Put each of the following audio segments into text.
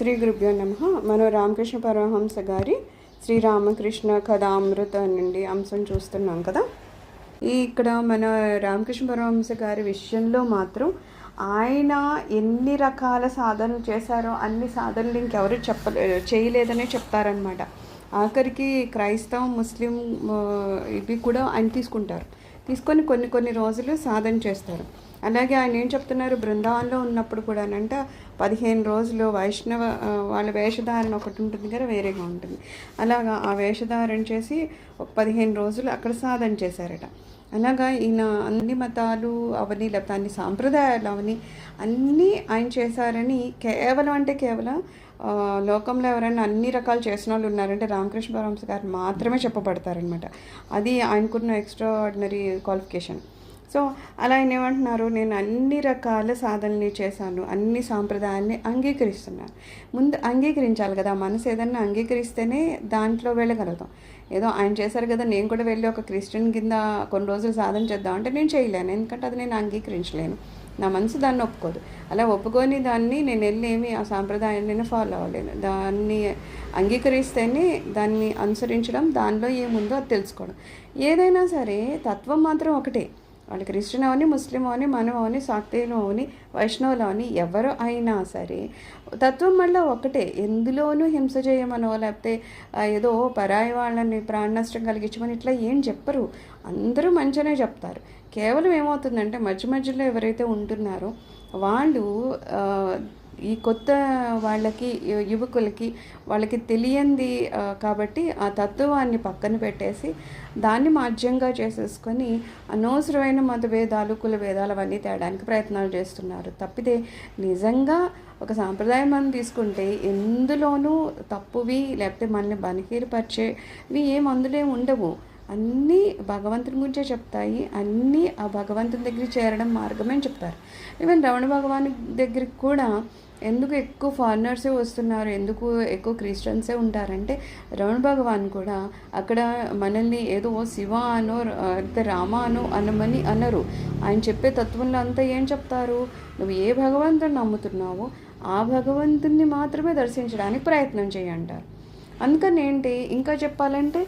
శ్రీ గురుభ్యో నమ. మనం రామకృష్ణ పరమహంస గారి శ్రీ రామకృష్ణ కథామృత నుండి అంశం చూస్తున్నాం కదా. ఈ ఇక్కడ మన రామకృష్ణ పరమహంస గారి విషయంలో మాత్రం ఆయన ఎన్ని రకాల సాధనలు చేశారో అన్ని సాధనలు ఇంకెవరు చెప్పలే చేయలేదనే చెప్తారనమాట ఆఖరికి క్రైస్తవం ముస్లిం ఇవి కూడా ఆయన తీసుకుంటారు. తీసుకొని కొన్ని కొన్ని రోజులు సాధన చేస్తారు. అలాగే ఆయన ఏం చెప్తున్నారు? బృందావనంలో ఉన్నప్పుడు కూడానంట పదిహేను రోజులు వైష్ణవ వాళ్ళ వేషధారణ ఒకటి ఉంటుంది కదా వేరేగా ఉంటుంది. అలాగా ఆ వేషధారణ చేసి ఒక పదిహేను రోజులు అక్కడ సాధన చేశారట. అలాగా ఈయన అన్ని మతాలు అవని లేకపోతే అన్ని సాంప్రదాయాలు అవని అన్నీ ఆయన చేశారని కేవలం అంటే కేవలం లోకంలో ఎవరైనా అన్ని రకాలు చేసిన వాళ్ళు ఉన్నారంటే రామకృష్ణ పరమహంస గారు మాత్రమే చెప్పబడతారనమాట అది ఆయనకున్న ఎక్స్ట్రా ఆర్డినరీ క్వాలిఫికేషన్ సో అలా ఆయన ఏమంటున్నారు నేను అన్ని రకాల సాధనలు చేశాను అన్ని సాంప్రదాయాల్ని అంగీకరిస్తున్నాను. ముందు అంగీకరించాలి కదా మనసు ఏదన్నా అంగీకరిస్తేనే దాంట్లో వెళ్ళగలుగుతాం. ఏదో ఆయన చేశారు కదా నేను కూడా వెళ్ళి ఒక క్రిస్టియన్ కింద కొన్ని రోజులు సాధన చేద్దాం అంటే నేను చేయలేను ఎందుకంటే అది నేను అంగీకరించలేను. నా మనసు దాన్ని ఒప్పుకోదు. అలా ఒప్పుకొని దాన్ని నేను వెళ్ళి ఏమి ఆ సాంప్రదాయాన్ని నేను ఫాలో అవ్వలేను. దాన్ని అంగీకరిస్తేనే దాన్ని అనుసరించడం దానిలో ఏముందో అది తెలుసుకోవడం. ఏదైనా సరే తత్వం మాత్రం ఒకటే. వాళ్ళు క్రిస్టియన్ అవని ముస్లిం అవని మనం అవని శాక్తీయులు అవని వైష్ణవులు అవని ఎవరు అయినా సరే తత్వం మళ్ళీ ఒకటే. ఎందులోనూ హింస చేయమనో లేకపోతే ఏదో పరాయి వాళ్ళని ప్రాణ నష్టం కలిగించమని ఇట్లా ఏం చెప్పరు. అందరూ మంచిగానే చెప్తారు. కేవలం ఏమవుతుందంటే మధ్య మధ్యలో ఎవరైతే ఉంటున్నారో వాళ్ళు ఈ కొత్త వాళ్ళకి యువకులకి వాళ్ళకి తెలియంది కాబట్టి ఆ తత్వాన్ని పక్కన పెట్టేసి దాన్ని మాధ్యంగా చేసేసుకొని అనవసరమైన మతభేదాలు కుల భేదాలు అవన్నీ తేడానికి ప్రయత్నాలు చేస్తున్నారు. తప్పితే నిజంగా ఒక సాంప్రదాయం మనం తీసుకుంటే ఎందులోనూ తప్పువి లేకపోతే మనల్ని బనికీరుపరిచేవి ఏం అందులో ఉండవు. అన్నీ భగవంతుని గురించే చెప్తాయి. అన్నీ ఆ భగవంతుని దగ్గర చేరడం మార్గమే అని చెప్తారు. ఈవెన్ రమణ భగవాన్ దగ్గరికి కూడా ఎందుకు ఎక్కువ ఫారినర్సే వస్తున్నారు? ఎందుకు ఎక్కువ క్రిస్టియన్సే ఉంటారంటే రమణ భగవాన్ కూడా అక్కడ మనల్ని ఏదో శివ అనో అయితే రామ అనో అనమని అనరు. ఆయన చెప్పే తత్వంలో అంతా ఏం చెప్తారు? నువ్వు ఏ భగవంతుని నమ్ముతున్నావో ఆ భగవంతుని మాత్రమే దర్శించడానికి ప్రయత్నం చేయంటారు అందుకని ఏంటి? ఇంకా చెప్పాలంటే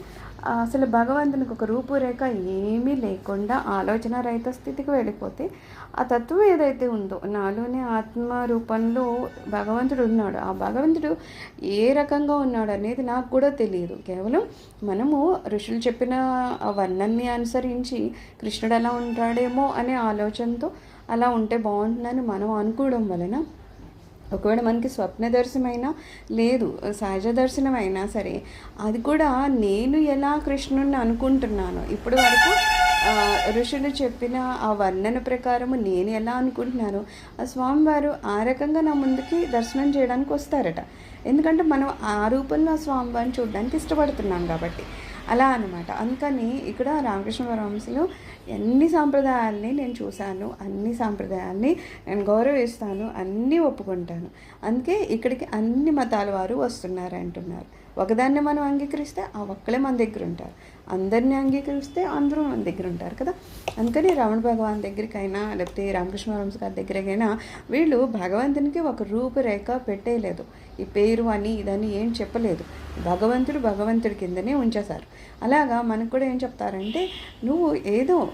అసలు భగవంతునికి ఒక రూపురేఖ ఏమీ లేకుండా ఆలోచన రహిత స్థితికి వెళ్ళిపోతే ఆ తత్వం ఏదైతే ఉందో నాలోనే ఆత్మ రూపంలో భగవంతుడు ఉన్నాడు. ఆ భగవంతుడు ఏ రకంగా ఉన్నాడు అనేది నాకు కూడా తెలియదు. కేవలం మనము ఋషులు చెప్పిన ఆ వర్ణన్ని అనుసరించి కృష్ణుడు ఎలా ఉంటాడేమో అనే ఆలోచనతో అలా ఉంటే బాగుంటుందని మనం అనుకోవడం వలన ఒకవేళ మనకి స్వప్న దర్శనమైనా లేదు సహజ దర్శనం అయినా సరే అది కూడా నేను ఎలా కృష్ణుని అనుకుంటున్నాను ఇప్పుడు వరకు ఋషులు చెప్పిన ఆ వర్ణన ప్రకారము నేను ఎలా అనుకుంటున్నానో ఆ స్వామివారు ఆ రకంగా నా ముందుకి దర్శనం చేయడానికి వస్తారట. ఎందుకంటే మనం ఆ రూపంలో ఆ స్వామివారిని చూడడానికి ఇష్టపడుతున్నాం కాబట్టి. అలా అనమాట అందుకని ఇక్కడ రామకృష్ణ పరమహంసలో ఎన్ని సాంప్రదాయాల్ని నేను చూశాను అన్ని సాంప్రదాయాల్ని నేను గౌరవిస్తాను అన్నీ ఒప్పుకుంటాను. అందుకే ఇక్కడికి అన్ని మతాల వారు వస్తున్నారు అంటున్నారు ఒకదాన్ని మనం అంగీకరిస్తే ఆ ఒక్కలే మన దగ్గర ఉంటారు అందరినీ అంగీకరిస్తే అందరూ మన దగ్గర ఉంటారు కదా. అందుకని రమణ భగవాన్ దగ్గరికైనా లేకపోతే రామకృష్ణ పరమహంస గారి దగ్గరికైనా వీళ్ళు భగవంతునికి ఒక రూపురేఖ పెట్టేయలేదు. ఈ పేరు అని ఇదని ఏం చెప్పలేదు. భగవంతుడు భగవంతుడి కిందనే ఉంచేశారు. అలాగా మనకు కూడా ఏం చెప్తారంటే నువ్వు ఏదో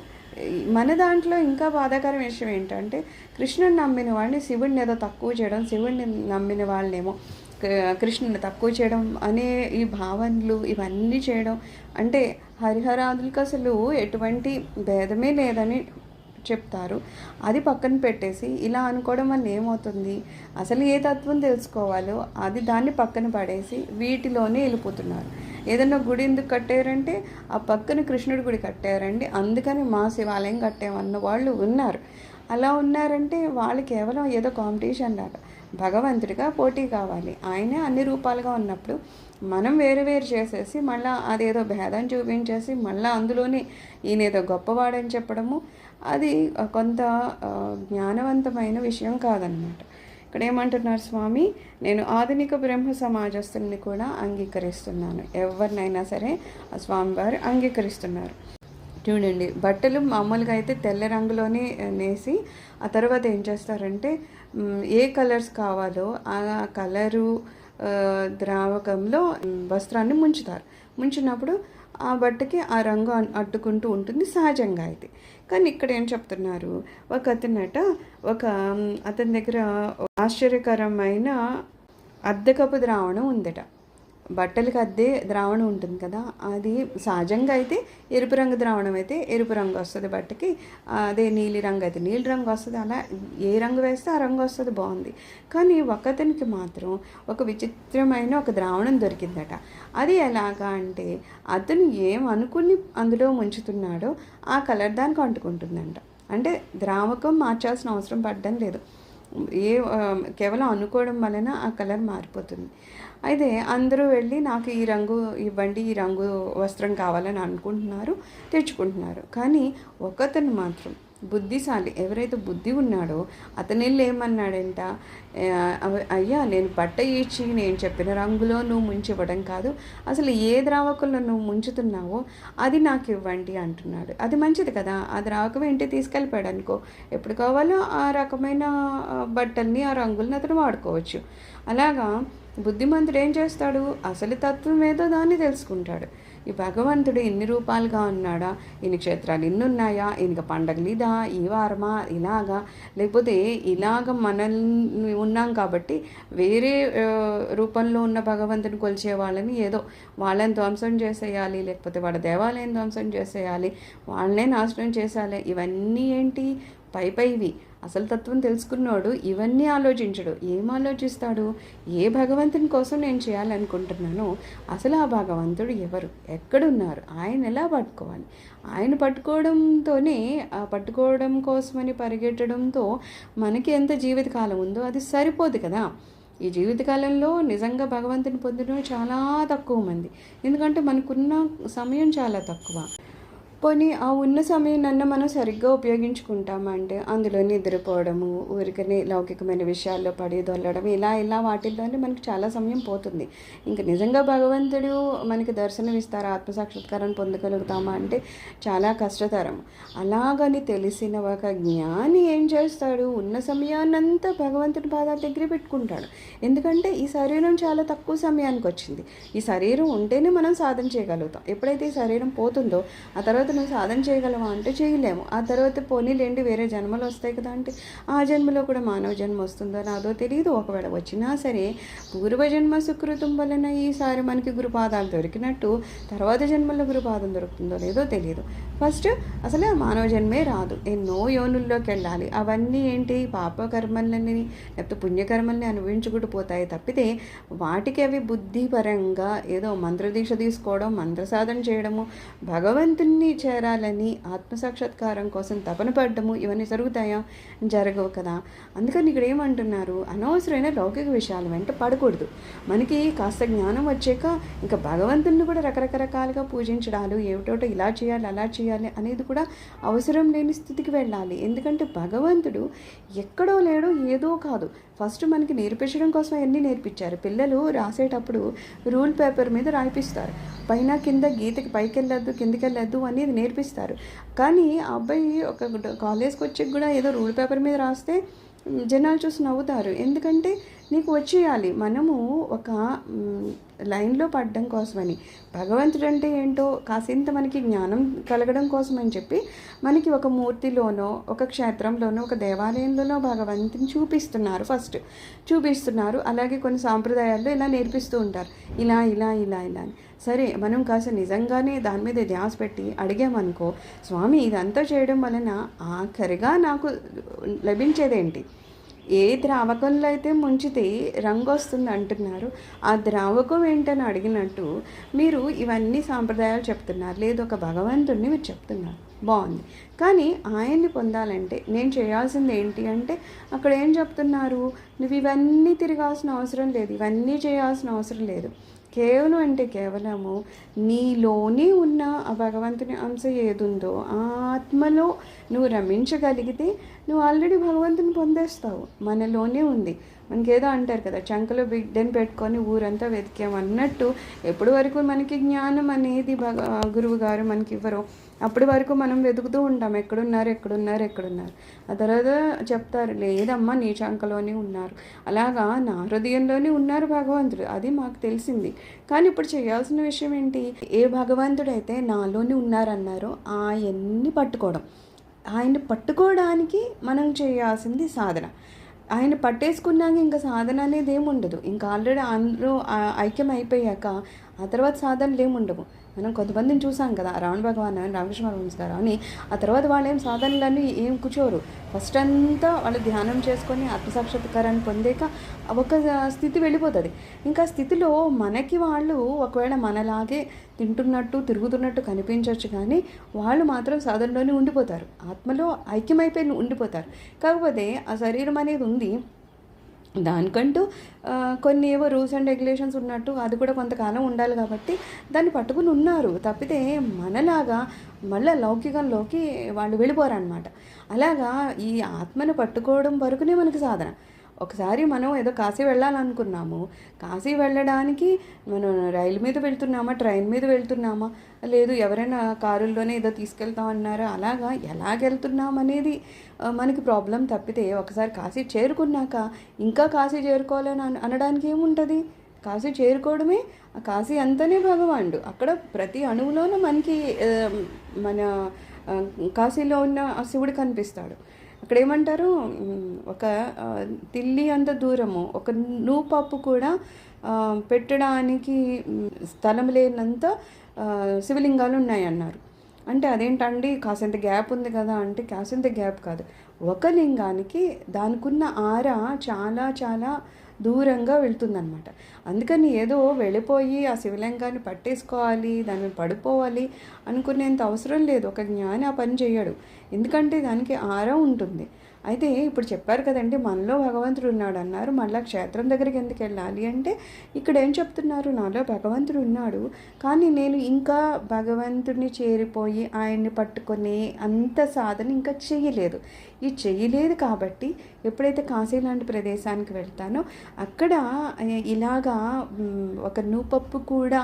మన దాంట్లో ఇంకా బాధాకరం విషయం ఏంటంటే కృష్ణుని నమ్మిన వాళ్ళని శివుడిని ఏదో తక్కువ చేయడం శివుడిని నమ్మిన వాళ్ళనేమో కృష్ణుని తక్కువ చేయడం అనే ఈ భావనలు ఇవన్నీ చేయడం అంటే హరిహరాదులకు అసలు ఎటువంటి భేదమే లేదని చెప్తారు. అది పక్కన పెట్టేసి ఇలా అనుకోవడం వల్ల ఏమవుతుంది? అసలు ఏ తత్వం తెలుసుకోవాలో అది దాన్ని పక్కన పడేసి వీటిలోనే వెళ్ళిపోతున్నారు. ఏదైనా గుడి ఎందుకు కట్టారంటే ఆ పక్కన కృష్ణుడి గుడి కట్టారండి. అందుకని మా శివాలయం కట్టామన్న వాళ్ళు ఉన్నారు. అలా ఉన్నారంటే వాళ్ళు కేవలం ఏదో కాంపిటీషన్ లాగా భగవంతుడిగా పోటీ కావాలి. ఆయనే అన్ని రూపాలుగా ఉన్నప్పుడు మనం వేరు వేరు చేసేసి మళ్ళీ అదేదో భేదం చూపించేసి మళ్ళీ అందులోనే ఈయన ఏదో గొప్పవాడని చెప్పడము అది కొంత జ్ఞానవంతమైన విషయం కాదనమాట ఇక్కడ ఏమంటున్నారు స్వామి నేను ఆధునిక బ్రహ్మ సమాజస్తుల్ని కూడా అంగీకరిస్తున్నాను. ఎవరినైనా సరే ఆ స్వామివారు అంగీకరిస్తున్నారు. చూడండి బట్టలు మామూలుగా అయితే తెల్ల రంగులోనే నేసి ఆ తర్వాత ఏం చేస్తారంటే ఏ కలర్స్ కావాలో ఆ కలరు ద్రావకంలో వస్త్రాన్ని ముంచుతారు. ముంచినప్పుడు ఆ బట్టకి ఆ రంగు అడ్డుకుంటూ ఉంటుంది సహజంగా అయితే. కానీ ఇక్కడ ఏం చెప్తున్నారు? ఒక అతనట ఒక అతని దగ్గర ఆశ్చర్యకరమైన అద్దెకపు ద్రావణం ఉందట. బట్టలకు అద్దే ద్రావణం ఉంటుంది కదా అది సహజంగా అయితే ఎరుపు రంగు ద్రావణం అయితే ఎరుపు రంగు వస్తుంది బట్టకి. అదే నీలి రంగు అయితే నీలి రంగు వస్తుంది అలా ఏ రంగు వేస్తే ఆ రంగు వస్తుంది బాగుంది. కానీ ఒకతనికి మాత్రం ఒక విచిత్రమైన ఒక ద్రావణం దొరికిందట. అది ఎలాగా అంటే అతను ఏం అనుకుని అందులో ముంచుతున్నాడో ఆ కలర్ దానికి అంటుకుంటుందంట. అంటే ద్రావకం మార్చాల్సిన అవసరం పడడం లేదు. ఏ కేవలం అనుకోవడం వలన ఆ కలర్ మారిపోతుంది. అయితే అందరూ వెళ్ళి నాకు ఈ రంగు ఇవ్వండి ఈ రంగు వస్త్రం కావాలని అనుకుంటున్నారు తెచ్చుకుంటున్నారు. కానీ ఒకతను మాత్రం బుద్ధిశాలి. ఎవరైతే బుద్ధి ఉన్నాడో అతని ఏమన్నాడంట అయ్యా నేను బట్ట ఇచ్చి నేను చెప్పిన రంగులో నువ్వు ముంచివ్వడం కాదు. అసలు ఏ ద్రావకంలో నువ్వు ముంచుతున్నావో అది నాకు ఇవ్వండి అంటున్నాడు. అది మంచిది కదా. ఆ ద్రావకం ఏంటి? తీసుకెళ్ళిపోయాడు అనుకో. ఎప్పుడు కావాలో ఆ రకమైన బట్టల్ని ఆ రంగుల్ని అతను వాడుకోవచ్చు. అలాగా బుద్ధిమంతుడు ఏం చేస్తాడు? అసలు తత్వం ఏదో దాన్ని తెలుసుకుంటాడు. ఈ భగవంతుడు ఇన్ని రూపాలుగా ఉన్నాడా? ఇన్ని క్షేత్రాలు ఇన్నున్నాయా ఉన్నాయా ఇక పండగలు ఇదా? ఈ వారమా? ఇలాగా? లేకపోతే ఇలాగ మనల్ని ఉన్నాం కాబట్టి వేరే రూపంలో ఉన్న భగవంతుని కొలిచే వాళ్ళని ఏదో వాళ్ళని ధ్వంసం చేసేయాలి లేకపోతే వాళ్ళ దేవాలయం ధ్వంసం చేసేయాలి వాళ్ళనే నాశనం చేసేయాలి. ఇవన్నీ ఏంటి? పై పైవి అసలు తత్వం తెలుసుకున్నాడు ఇవన్నీ ఆలోచించడు. ఏం ఆలోచిస్తాడు? ఏ భగవంతుని కోసం నేను చేయాలనుకుంటున్నానో అసలు ఆ భగవంతుడు ఎవరు? ఎక్కడున్నారు? ఆయన ఎలా పట్టుకోవాలి? ఆయన పట్టుకోవడంతోనే పట్టుకోవడం కోసమని పరిగెట్టడంతో మనకి ఎంత జీవితకాలం ఉందో అది సరిపోదు కదా. ఈ జీవితకాలంలో నిజంగా భగవంతుని పొందడం చాలా తక్కువ మంది. ఎందుకంటే మనకున్న సమయం చాలా తక్కువ. పోనీ ఆ ఉన్న సమయం మనం సరిగ్గా ఉపయోగించుకుంటామంటే అందులో నిద్రపోవడము ఊరికనే లౌకికమైన విషయాల్లో పడి దొల్లడం ఇలా ఇలా వాటిల్లోనే మనకి చాలా సమయం పోతుంది. ఇంకా నిజంగా భగవంతుడు మనకి దర్శనం ఇస్తారు ఆత్మసాక్షాత్కారం పొందగలుగుతామా అంటే చాలా కష్టతరం. అలాగని తెలిసిన ఒక జ్ఞాని ఏం చేస్తాడు? ఉన్న సమయాన్నంతా భగవంతుడి పాదాల దగ్గర పెట్టుకుంటాడు. ఎందుకంటే ఈ శరీరం చాలా తక్కువ సమయానికి వచ్చింది. ఈ శరీరం ఉంటేనే మనం సాధన చేయగలుగుతాం. ఎప్పుడైతే ఈ శరీరం పోతుందో ఆ తర్వాత నువ్వు సాధన చేయగలవా అంటే చేయలేము. ఆ తర్వాత పోనీలేండి వేరే జన్మలు వస్తాయి కదా అంటే ఆ జన్మలో కూడా మానవ జన్మ వస్తుందో రాదో తెలియదు ఒకవేళ వచ్చినా సరే పూర్వజన్మ సుకృతం వలన ఈసారి మనకి గురుపాదాలు దొరికినట్టు తర్వాత జన్మలో గురుపాదం దొరుకుతుందో లేదో తెలియదు ఫస్ట్ అసలు ఆ మానవ జన్మే రాదు. ఎన్నో యోనుల్లోకి వెళ్ళాలి. అవన్నీ ఏంటి? పాపకర్మలని లేకపోతే పుణ్యకర్మల్ని అనుభవించుకుంటూ పోతాయి తప్పితే వాటికి అవి బుద్ధిపరంగా ఏదో మంత్రదీక్ష తీసుకోవడం మంత్ర సాధన చేయడము భగవంతుణ్ణి చేరాలని ఆత్మసాక్షాత్కారం కోసం తపన పడ్డము ఇవన్నీ జరుగుతాయా? జరగవు కదా. అందుకని ఇక్కడ ఏమంటున్నారు? అనవసరమైన లౌకిక విషయాల వెంట పడకూడదు. మనకి కాస్త జ్ఞానం వచ్చాక ఇంకా భగవంతుని కూడా రకరకరకాలుగా పూజించడాలు ఏమిటోటో ఇలా చేయాలి అలా చేయాలి అనేది కూడా అవసరం లేని స్థితికి వెళ్ళాలి. ఎందుకంటే భగవంతుడు ఎక్కడో లేడో ఏదో కాదు. ఫస్ట్ మనకి నేర్పించడం కోసం అన్నీ నేర్పించారు. పిల్లలు రాసేటప్పుడు రూల్ పేపర్ మీద రాయిపిస్తారు. పైన కింద గీతకి పైకి వెళ్ళొద్దు కిందకి వెళ్ళొద్దు అనేది నేర్పిస్తారు. కానీ ఆ అబ్బాయి ఒక కాలేజ్కి వచ్చి కూడా ఏదో రూల్ పేపర్ మీద రాస్తే జనాలు చూసి నవ్వుతారు. ఎందుకంటే నీకు వచ్చేయాలి. మనము ఒక లైన్లో పడడం కోసమని. భగవంతుడు అంటే ఏంటో కాసింత మనకి జ్ఞానం కలగడం కోసమని చెప్పి మనకి ఒక మూర్తిలోనో ఒక క్షేత్రంలోనో ఒక దేవాలయంలోనో భగవంతుని చూపిస్తున్నారు ఫస్ట్. చూపిస్తున్నారు. అలాగే కొన్ని సాంప్రదాయాల్లో ఇలా నేర్పిస్తూ ఉంటారు. ఇలా ఇలా ఇలా ఇలా అని. సరే మనం కాస్త నిజంగానే దాని మీద ధ్యాస పెట్టి అడిగామనుకో స్వామి ఇదంతా చేయడం వలన ఆఖరిగా నాకు లభించేదేంటి? ఏ ద్రావకంలో అయితే ముంచితే రంగు వస్తుంది అంటున్నారు ఆ ద్రావకం ఏంటని అడిగినట్టు మీరు ఇవన్నీ సాంప్రదాయాలు చెప్తున్నారు. లేదు ఒక భగవంతుడిని మీరు చెప్తున్నారు. బాగుంది. కానీ ఆయన్ని పొందాలంటే నేను చేయాల్సింది ఏంటి అంటే అక్కడ ఏం చెప్తున్నారు? నువ్వు ఇవన్నీ తిరగాల్సిన అవసరం లేదు. ఇవన్నీ చేయాల్సిన అవసరం లేదు. కేవలం అంటే కేవలము నీలోనే ఉన్న ఆ భగవంతుని అంశ ఏదుందో ఆ ఆత్మలో నువ్వు రమించగలిగితే నువ్వు ఆల్రెడీ భగవంతుని పొందేస్తావు. మనలోనే ఉంది. మనకేదో అంటారు కదా చంకలో బిడ్డని పెట్టుకొని ఊరంతా వెతికామన్నట్టు ఎప్పటి వరకు మనకి జ్ఞానం అనేది భగ గురువు గారు మనకి ఇవ్వరు. అప్పటి వరకు మనం వెతుకుతూ ఉంటాం ఎక్కడున్నారు ఎక్కడున్నారు ఎక్కడున్నారు. ఆ తర్వాత చెప్తారు లేదమ్మా నీ చంకలోనే ఉన్నారు. అలాగా నా హృదయంలోనే ఉన్నారు భగవంతుడు అది మాకు తెలిసింది. కానీ ఇప్పుడు చేయాల్సిన విషయం ఏంటి? ఏ భగవంతుడైతే నాలోనే ఉన్నారన్నారో ఆయన్ని పట్టుకోవడం. ఆయన్ని పట్టుకోవడానికి మనం చేయాల్సింది సాధన. ఆయన పట్టేసుకున్నాక ఇంకా సాధన అనేది ఏముండదు. ఉండదు ఇంకా ఆల్రెడీ అందరూ ఐక్యం అయిపోయాక ఆ తర్వాత సాధనలు ఏమి ఉండవు మనం కొంతమందిని చూసాం కదా రావణ భగవాన్ అని రామకృష్ణ పరమహంస గారు అని ఆ తర్వాత వాళ్ళు ఏం సాధనలన్నీ ఏం కూర్చోరు. ఫస్ట్ అంతా వాళ్ళు ధ్యానం చేసుకొని ఆత్మసాక్షాత్కారాన్ని పొందాక ఒక స్థితి వెళ్ళిపోతుంది. ఇంకా స్థితిలో మనకి వాళ్ళు ఒకవేళ మనలాగే తింటున్నట్టు తిరుగుతున్నట్టు కనిపించవచ్చు కానీ వాళ్ళు మాత్రం సాధనలోనే ఉండిపోతారు. ఆత్మలో ఐక్యమైపోయి ఉండిపోతారు. కాకపోతే ఆ శరీరం అనేది ఉంది. దానికంటూ కొన్ని ఏవో రూల్స్ అండ్ రెగ్యులేషన్స్ ఉన్నట్టు అది కూడా కొంతకాలం ఉండాలి కాబట్టి దాన్ని పట్టుకుని ఉన్నారు. తప్పితే మనలాగా మళ్ళీ లౌకికంలోకి వాళ్ళు వెళ్ళిపోరన్నమాట. అలాగా ఈ ఆత్మను పట్టుకోవడం వరకునే మనకు సాధన. ఒకసారి మనం ఏదో కాశీ వెళ్ళాలనుకున్నాము. కాశీ వెళ్ళడానికి మనం రైలు మీద వెళ్తున్నామా ట్రైన్ మీద వెళ్తున్నామా లేదు ఎవరైనా కారుల్లోనే ఏదో తీసుకెళ్తామన్నారా అలాగా ఎలాగెళ్తున్నాం అనేది మనకి ప్రాబ్లం తప్పితే ఒకసారి కాశీ చేరుకున్నాక ఇంకా కాశీ చేరుకోవాలని అన- అనడానికి ఏముంటుంది? కాశీ చేరుకోవడమే ఆ కాశీ అంతనే భగవానుడు. అక్కడ ప్రతి అణువులోనూ మనకి మన కాశీలో ఉన్న ఆ శివుడు కనిపిస్తాడు. అక్కడ ఏమంటారు ఒక తిల్లి అంత దూరము ఒక నూపప్పు కూడా పెట్టడానికి స్థలం లేనంత శివలింగాలు ఉన్నాయన్నారు అంటే అదేంటండి కాసింత గ్యాప్ ఉంది కదా అంటే కాసింత గ్యాప్ కాదు. ఒక లింగానికి దానికున్న ఆర చాలా చాలా దూరంగా వెళ్తుందన్నమాట. అందుకని ఏదో వెళ్ళిపోయి ఆ శివలింగాన్ని పట్టేసుకోవాలి దాన్ని పడిపోవాలి అనుకునేంత అవసరం లేదు. ఒక జ్ఞాని ఆ పని చేయడు ఎందుకంటే దానికి ఆర ఉంటుంది. అయితే ఇప్పుడు చెప్పారు కదండి మనలో భగవంతుడు ఉన్నాడు అన్నారు. మళ్ళీ క్షేత్రం దగ్గరికి ఎందుకు వెళ్ళాలి అంటే ఇక్కడ ఏం చెప్తున్నారు? నాలో భగవంతుడు ఉన్నాడు. కానీ నేను ఇంకా భగవంతుడిని చేరిపోయి ఆయన్ని పట్టుకునే అంత సాధన ఇంకా చేయలేదు ఈ చేయలేదు కాబట్టి ఎప్పుడైతే కాశీ లాంటి ప్రదేశానికి వెళ్తానో అక్కడ ఇలాగా ఒక నూపప్పు కూడా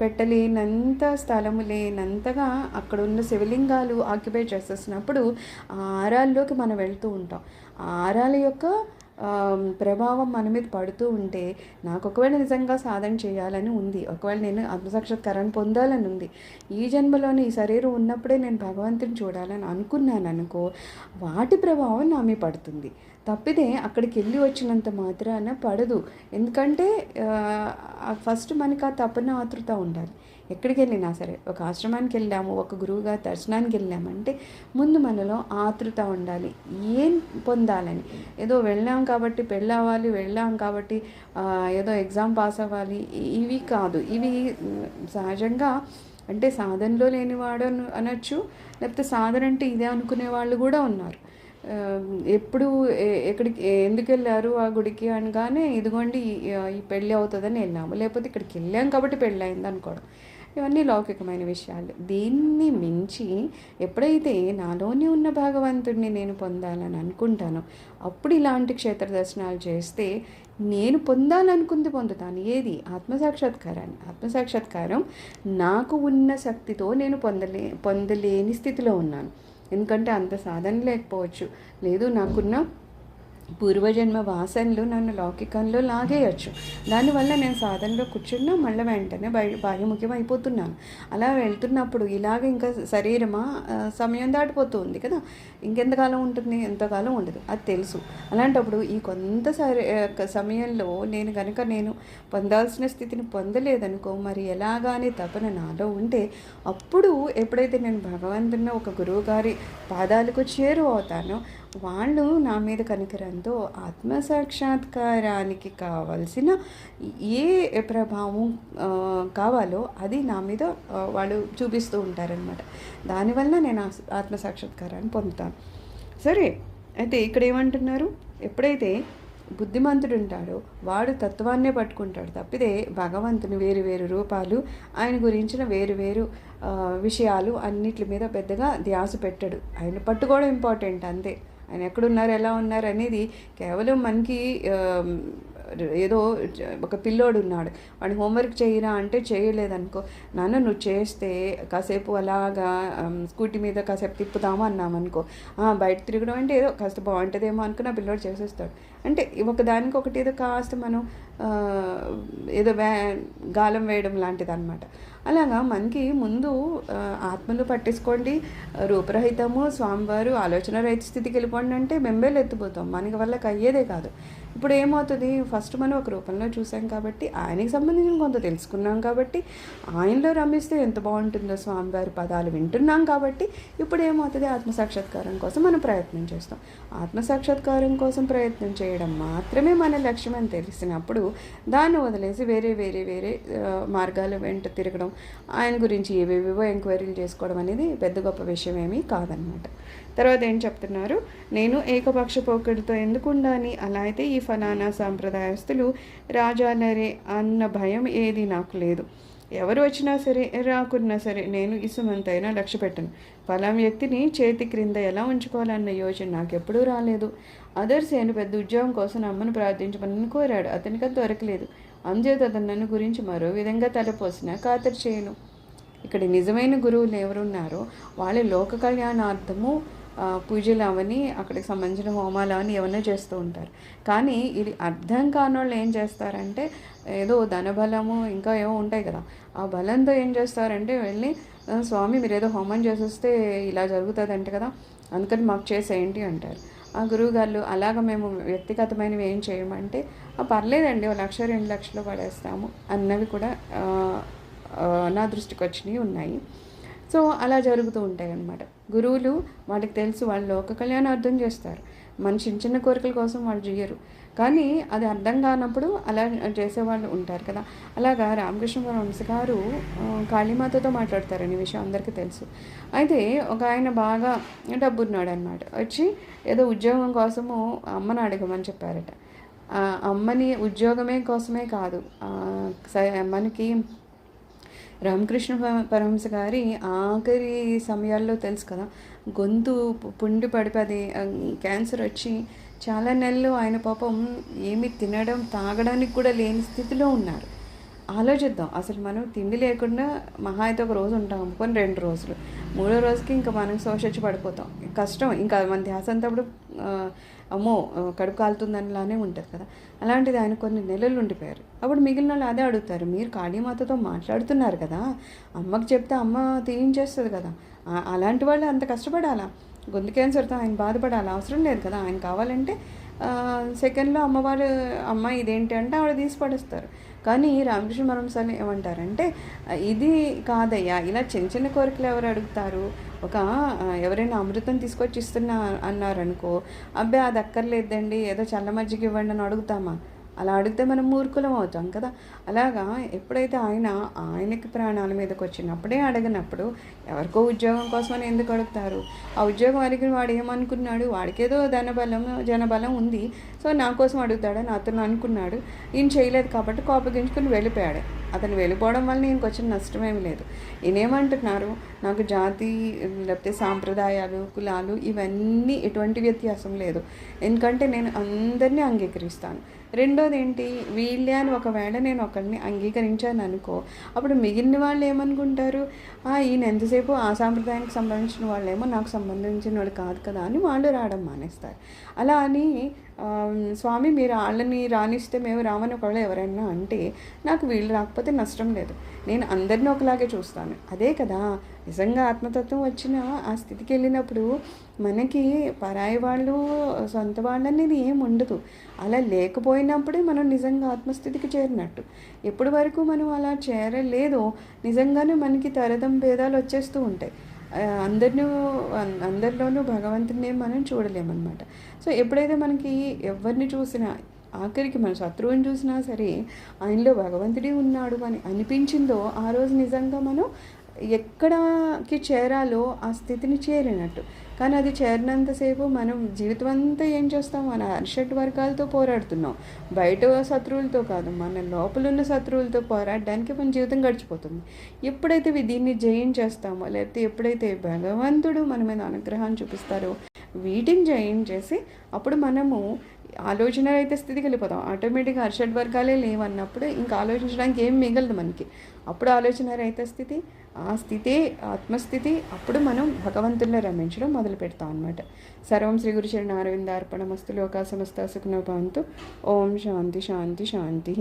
పెట్టలేనంత స్థలము లేనంతగా అక్కడ ఉన్న శివలింగాలు ఆక్యుపై చేసేసినప్పుడు ఆ ఆరాల్లోకి మనం వెళ్తూ ఉంటాం. ఆ ఆరాల యొక్క ప్రభావం మన మీద పడుతూ ఉంటే నాకు ఒకవేళ నిజంగా సాధన చేయాలని ఉంది ఒకవేళ నేను ఆత్మసాక్షాత్కారాన్ని పొందాలని ఉంది ఈ జన్మలోని ఈ శరీరం ఉన్నప్పుడే నేను భగవంతుని చూడాలని అనుకున్నాను అనుకో వాటి ప్రభావం నా మీద పడుతుంది. తప్పితే అక్కడికి వెళ్ళి వచ్చినంత మాత్రాన పడదు. ఎందుకంటే ఫస్ట్ మనకి ఆ తపన ఆతృత ఉండాలి. ఎక్కడికి వెళ్ళినా సరే ఒక ఆశ్రమానికి వెళ్ళాము ఒక గురువుగా దర్శనానికి వెళ్ళామంటే ముందు మనలో ఆతృత ఉండాలి. ఏం పొందాలని? ఏదో వెళ్ళాం కాబట్టి పెళ్ళావాలి వెళ్ళాం కాబట్టి ఏదో ఎగ్జామ్ పాస్ అవ్వాలి. ఇవి కాదు. ఇవి సహజంగా అంటే సాధనలో లేనివాడు అను- అనొచ్చు లేకపోతే సాధన అంటే ఇదే అనుకునే వాళ్ళు కూడా ఉన్నారు. ఎప్పుడు ఎక్కడికి ఎందుకు వెళ్ళారు ఆ గుడికి అనగానే ఇదిగోండి ఈ ఈ పెళ్ళి అవుతుందని వెళ్ళాము. లేకపోతే ఇక్కడికి వెళ్ళాం కాబట్టి పెళ్ళి అయింది అనుకోవడం. ఇవన్నీ లౌకికమైన విషయాలు. దీన్ని మించి ఎప్పుడైతే నాలోనే ఉన్న భగవంతుడిని నేను పొందాలని అనుకుంటానో అప్పుడు ఇలాంటి క్షేత్ర దర్శనాలు చేస్తే నేను పొందాలనుకుంది పొందుతాను. ఏది? ఆత్మసాక్షాత్కారాన్ని. ఆత్మసాక్షాత్కారం నాకు ఉన్న శక్తితో నేను పొందలే పొందలేని స్థితిలో ఉన్నాను. ఎందుకంటే అంత సాధన లేకపోవచ్చు. లేదు నాకున్న పూర్వజన్మ వాసనలు నన్ను లౌకికంలో లాగేయచ్చు. దానివల్ల నేను సాధనలో కూర్చున్నా మళ్ళీ వెంటనే బయ బాహ్యముఖ్యం అయిపోతున్నాను. అలా వెళ్తున్నప్పుడు ఇలాగ ఇంకా శరీరమా సమయం దాటిపోతుంది కదా. ఇంకెంతకాలం ఉంటుంది? ఎంతకాలం ఉండదు. అది తెలుసు. అలాంటప్పుడు ఈ కొంత సమయంలో నేను కనుక నేను పొందాల్సిన స్థితిని పొందలేదనుకో మరి ఎలాగానే తపన నాలో ఉంటే అప్పుడు ఎప్పుడైతే నేను భగవంతుని ఒక గురువుగారి పాదాలకు చేరు అవుతానో వాళ్ళు నా మీద కనికరంతో ఆత్మసాక్షాత్కారానికి కావలసిన ఏ ప్రభావం కావాలో అది నా మీద వాళ్ళు చూపిస్తూ ఉంటారనమాట దానివల్ల నేను ఆత్మసాక్షాత్కారాన్ని పొందుతాను. సరే అయితే ఇక్కడ ఏమంటున్నారు? ఎప్పుడైతే బుద్ధిమంతుడు ఉంటాడో వాడు తత్వాన్నే పట్టుకుంటాడు తప్పితే భగవంతుని వేరు వేరు రూపాలు ఆయన గురించిన వేరు వేరు విషయాలు అన్నిటి మీద పెద్దగా ధ్యాస పెట్టాడు. ఆయన పట్టుకోవడం ఇంపార్టెంట్ అంతే. ఆయన ఎక్కడున్నారు ఎలా ఉన్నారు అనేది కేవలం మనకి ఏదో ఒక పిల్లోడు ఉన్నాడు. వాడిని హోంవర్క్ చేయరా అంటే చేయలేదనుకో నాన్న నువ్వు చేస్తే కాసేపు అలాగా స్కూటీ మీద కాసేపు తిప్పుతాము అన్నామనుకో బయట తిరగడం అంటే ఏదో కాస్త బాగుంటుందేమో అనుకుని ఆ పిల్లోడు చేసేస్తాడు. అంటే ఒకదానికి ఒకటి ఏదో కాస్త మనం ఏదో వ్యా గాలం వేయడం లాంటిది అనమాట అలాగా మనకి ముందు ఆత్మలు పట్టేసుకోండి రూపరహితము స్వామివారు ఆలోచన రహిత స్థితికి వెళ్ళిపోండి అంటే బెంబేలు ఎత్తిపోతాం. మనకి వాళ్ళకి అయ్యేదే కాదు. ఇప్పుడు ఏమవుతుంది? ఫస్ట్ మనం ఒక రూపంలో చూసాం కాబట్టి ఆయనకి సంబంధించిన కొంత తెలుసుకున్నాం కాబట్టి ఆయనలో రమిస్తే ఎంత బాగుంటుందో స్వామివారి పదాలు వింటున్నాం కాబట్టి ఇప్పుడు ఏమవుతుంది? ఆత్మ సాక్షాత్కారం కోసం మనం ప్రయత్నం చేస్తాం. ఆత్మ సాక్షాత్కారం కోసం ప్రయత్నం చేయడం మాత్రమే మన లక్ష్యం అని తెలిసినప్పుడు దాన్ని వదిలేసి వేరే వేరే వేరే మార్గాల వెంట తిరగడం ఆయన గురించి ఏవేవేవో ఎంక్వైరీలు చేసుకోవడం అనేది పెద్ద గొప్ప విషయం ఏమీ కాదనమాట. తర్వాత ఏం చెప్తున్నారు? నేను ఏకపక్ష పోకడితో ఎందుకు ఉండాలి అలా అయితే ఈ ఫలానా సాంప్రదాయస్తులు రాజాలరే అన్న భయం ఏది నాకు లేదు. ఎవరు వచ్చినా సరే రాకున్నా సరే నేను ఇసుమంతైనా లక్ష్య పెట్టను. ఫలాం వ్యక్తిని చేతి క్రింద ఎలా ఉంచుకోవాలన్న యోచన నాకు ఎప్పుడూ రాలేదు. అదర్స్ నేను పెద్ద ఉద్యోగం కోసం అమ్మను ప్రార్థించమని కోరాడు. అతనికి అది దొరకలేదు. అంజేత అతను నన్ను గురించి మరో విధంగా తలపోసిన ఖాతరు చేయను. ఇక్కడ నిజమైన గురువులు ఎవరున్నారో వాళ్ళ లోక కళ్యాణార్థము ఆ, పూజలు అవని అక్కడికి సంబంధించిన హోమాలు అవని ఏమైనా చేస్తూ ఉంటారు. కానీ ఇది అర్థం కానోళ్ళు ఏం చేస్తారంటే ఏదో ధనబలము ఇంకా ఏవో ఉంటాయి కదా ఆ బలంతో ఏం చేస్తారంటే వెళ్ళి స్వామి మీరు ఏదో హోమం చేసేస్తే ఇలా జరుగుతుంది అంట కదా అందుకని మాకు చేసేయండి అంటారు. ఆ గురువు గారు అలాగ మేము వ్యక్తిగతమైనవి ఏం చేయమంటే పర్లేదండి ఓ లక్ష రెండు లక్షలు పడేస్తాము. అన్నవి కూడా నా దృష్టికి వచ్చినవి ఉన్నాయి. సో అలా జరుగుతూ ఉంటాయి అన్నమాట. గురువులు వాళ్ళకి తెలుసు వాళ్ళు లోక కళ్యాణం అర్థం చేస్తారు. మన చిన్న చిన్న కోరికల కోసం వాళ్ళు చేయరు. కానీ అది అర్థం కానప్పుడు అలా చేసేవాళ్ళు ఉంటారు కదా. అలాగా రామకృష్ణ పరమహంస గారు కాళీమాతతో మాట్లాడతారని విషయం అందరికీ తెలుసు. అయితే ఒక ఆయన బాగా డబ్బున్నాడు అనమాట వచ్చి ఏదో ఉద్యోగం కోసము అమ్మను అడగమని చెప్పారట. అమ్మని ఉద్యోగమే కోసమే కాదు. మనకి రామకృష్ణ ప- పరమహంస గారి ఆఖరి సమయాల్లో తెలుసు కదా గొంతు పుండి పడిపోది క్యాన్సర్ వచ్చి చాలా నెలలు ఆయన పాపం ఏమి తినడం తాగడానికి కూడా లేని స్థితిలో ఉన్నారు. ఆలోచిద్దాం. అసలు మనం తిండి లేకుండా మహా అయితే ఒక రోజు ఉంటాం అనుకొని రెండు రోజులు. మూడో రోజుకి ఇంకా మనం శోషించి పడిపోతాం. కష్టం. ఇంకా మన ధ్యాస అంతా అమ్మో కడుపు కాలుతుందనిలానే ఉంటుంది కదా. అలాంటిది ఆయన కొన్ని నెలలు ఉండిపోయారు. అప్పుడు మిగిలిన వాళ్ళు అదే అడుగుతారు మీరు కాళీమాతతో మాట్లాడుతున్నారు కదా. అమ్మకి చెప్తే అమ్మ తీయించేస్తుంది కదా. అలాంటి వాళ్ళు అంత కష్టపడాలా? గొంతు క్యాన్సర్తో ఆయన బాధపడాలి? అవసరం లేదు కదా. ఆయన కావాలంటే సెకండ్లో అమ్మవారు అమ్మ ఇదేంటి? అంటే ఆవిడ తీసి పడేస్తారు. కానీ రామకృష్ణ పరమసారి ఏమంటారంటే ఇది కాదయ్యా ఇలా చిన్న చిన్న కోరికలు ఎవరు అడుగుతారు? ఒక ఎవరైనా అమృతం తీసుకొచ్చి ఇస్తున్నా అన్నారనుకో అబ్బాయి అది అక్కర్లేదండి ఏదో చల్ల మజ్జిగ ఇవ్వండి అని అడుగుతామా? అలా అడిగితే మనం మూర్ఖులం అవుతాం కదా. అలాగా ఎప్పుడైతే ఆయన ఆయనకి ప్రాణాల మీదకి వచ్చినప్పుడే అడగనప్పుడు ఎవరికో ఉద్యోగం కోసమని ఎందుకు అడుగుతారు? ఆ ఉద్యోగం అడిగిన వాడు ఏమనుకున్నాడు? వాడికేదో ధనబలం జనబలం ఉంది. సో నా కోసం అడుగుతాడని అతను అనుకున్నాడు. ఈయన చేయలేదు కాబట్టి కోపగించుకుని వెళ్ళిపోయాడు. అతను వెళ్ళిపోవడం వల్ల ఈయనకు వచ్చిన నష్టం లేదు. ఈయనేమంటున్నారు? నాకు జాతి లేకపోతే సాంప్రదాయాలు కులాలు ఇవన్నీ ఎటువంటి వ్యత్యాసం లేదు. ఎందుకంటే నేను అందరినీ అంగీకరిస్తాను. రెండోది ఏంటి వీళ్ళే అని ఒకవేళ నేను ఒకరిని అంగీకరించాను అనుకో అప్పుడు మిగిలిన వాళ్ళు ఏమనుకుంటారు? "ఆ, ఈయన ఎంతసేపు ఆ సాంప్రదాయానికి సంబంధించిన వాళ్ళేమో నాకు సంబంధించిన వాళ్ళు కాదు కదా అని వాళ్ళు రావడం మానేస్తారు. అలా అని స్వామి మీరు వాళ్ళని రానిస్తే మేము రామని ఒకవేళ ఎవరైనా అంటే నాకు వీళ్ళు రాకపోతే నష్టం లేదు. నేను అందరినీ ఒకలాగే చూస్తాను. అదే కదా నిజంగా ఆత్మతత్వం వచ్చిన ఆ స్థితికి వెళ్ళినప్పుడు మనకి పరాయి వాళ్ళు సొంత వాళ్ళు అనేది ఏం ఉండదు. అలా లేకపోయినప్పుడే మనం నిజంగా ఆత్మస్థితికి చేరినట్టు. ఎప్పటి వరకు మనం అలా చేరలేదో నిజంగానే మనకి తరదం భేదాలు వచ్చేస్తూ ఉంటాయి. అందరినూ అందరిలోనూ భగవంతుని మనం చూడలేమన్నమాట. సో ఎప్పుడైతే మనకి ఎవరిని చూసినా ఆఖరికి మన శత్రువుని చూసినా సరే ఆయనలో భగవంతుడే ఉన్నాడు అని అనిపించిందో ఆ రోజు నిజంగా మనం ఎక్కడికి చేరాలో ఆ స్థితిని చేరినట్టు. కానీ అది చేరినంతసేపు మనం జీవితం అంతా ఏం చేస్తాం? మన అరిషట్ వర్గాలతో పోరాడుతున్నాం. బయట శత్రువులతో కాదు మన లోపల ఉన్న శత్రువులతో పోరాడడానికి మన జీవితం గడిచిపోతుంది. ఎప్పుడైతే దీన్ని జయించేస్తామో లేకపోతే ఎప్పుడైతే భగవంతుడు మన మీద అనుగ్రహాన్ని చూపిస్తారో వీటిని జయించేసి అప్పుడు మనము ఆలోచన అయితే స్థితికి వెళ్ళిపోతాం ఆటోమేటిక్గా అర్షడ్ వర్గాలే లేవన్నప్పుడు ఇంకా ఆలోచించడానికి ఏం మిగలదు మనకి. అప్పుడు ఆలోచన రహిత స్థితి ఆ స్థితే ఆత్మస్థితి అప్పుడు మనం భగవంతుల్లో రమించడం మొదలు పెడతాం అనమాట సర్వం శ్రీ గురు చరణ అరవింద అర్పణ మస్తు లోకా సమస్త ఓం శాంతి శాంతి శాంతి.